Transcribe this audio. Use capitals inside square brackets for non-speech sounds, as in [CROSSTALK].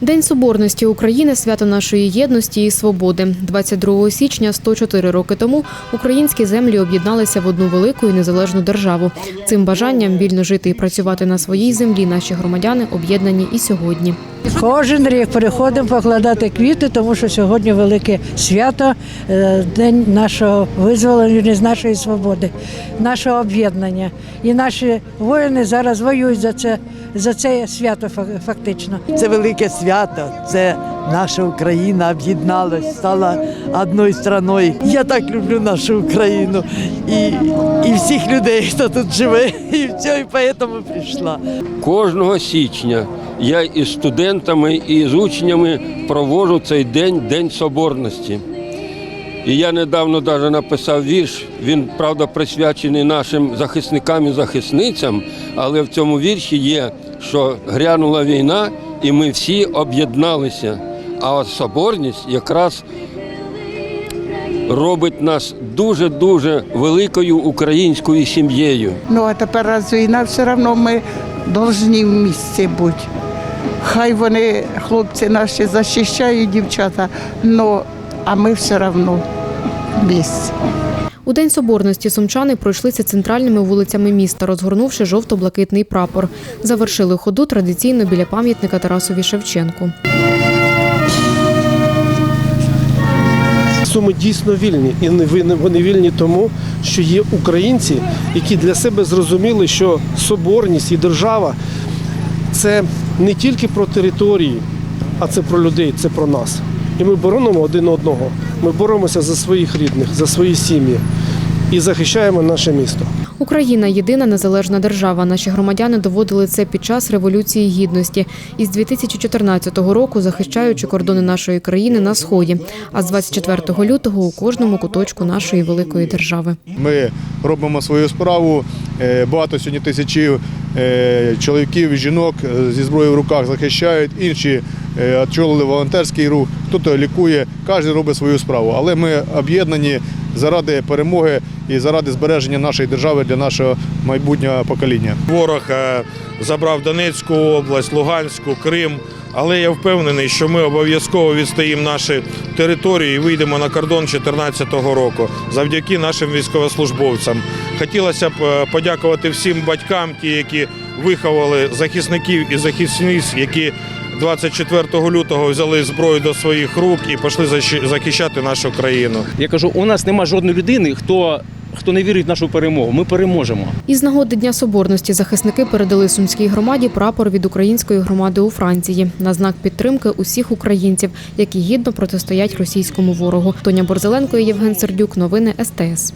День Соборності України свято нашої єдності і свободи. 22 січня, 104 роки тому, українські землі об'єдналися в одну велику і незалежну державу. Цим бажанням вільно жити і працювати на своїй землі наші громадяни об'єднані і сьогодні. Кожен рік переходимо покладати квіти, тому що сьогодні велике свято, е, день нашого визволення з нашої свободи, нашого об'єднання. І наші воїни зараз воюють за це, за це свято фактично. Це велике свято. Це наша Україна об'єдналась, стала одною страною. Я так люблю нашу Україну і, і всіх людей, хто тут живе, [LAUGHS] і все, і тому прийшла. Кожного січня я із студентами і з учнями проводжу цей день День Соборності. І я недавно навіть написав вірш. Він, правда, присвячений нашим захисникам і захисницям, але в цьому вірші є, що грянула війна, і ми всі об'єдналися. А соборність якраз робить нас дуже-дуже великою українською сім'єю. Ну а тепер раз війна, все одно ми повинні в місці бути. Хай вони, хлопці наші, захищають дівчата, но, а ми все одно в. У День Соборності сумчани пройшлися центральними вулицями міста, розгорнувши жовто-блакитний прапор. Завершили ходу традиційно біля пам'ятника Тарасові Шевченку. Суми дійсно вільні, і не ви- вони вільні тому, що є українці, які для себе зрозуміли, що соборність і держава це не тільки про території, а це про людей, це про нас. І ми боронимо один одного. Ми боремося за своїх рідних, за свої сім'ї і захищаємо наше місто. Україна єдина незалежна держава. Наші громадяни доводили це під час революції гідності із 2014 року, захищаючи кордони нашої країни на сході. А з 24 лютого у кожному куточку нашої великої держави. Ми робимо свою справу. Е, Багато сьогодні тисячі е, чоловіків жінок е, зі зброєю в руках захищають. Інші очолили волонтерський рух, хтось лікує, кожен робить свою справу. Але ми об'єднані заради перемоги і заради збереження нашої держави для нашого майбутнього покоління. Ворог е, забрав Донецьку область, Луганську, Крим. Але я впевнений, що ми обов'язково відстоїмо наші території і вийдемо на кордон 2014 року завдяки нашим військовослужбовцям. Хотілося б е, подякувати всім батькам, ті, які виховали захисників і захисниць, які 24 лютого взяли зброю до своїх рук і пішли защи- захищати нашу країну. Я кажу, у нас нема жодної людини, хто, хто не вірить в нашу перемогу. Ми переможемо. Із нагоди Дня Соборності захисники передали сумській громаді прапор від української громади у Франції на знак підтримки усіх українців, які гідно протистоять російському ворогу. Тоня Борзеленко і Євген Сердюк. Новини СТС.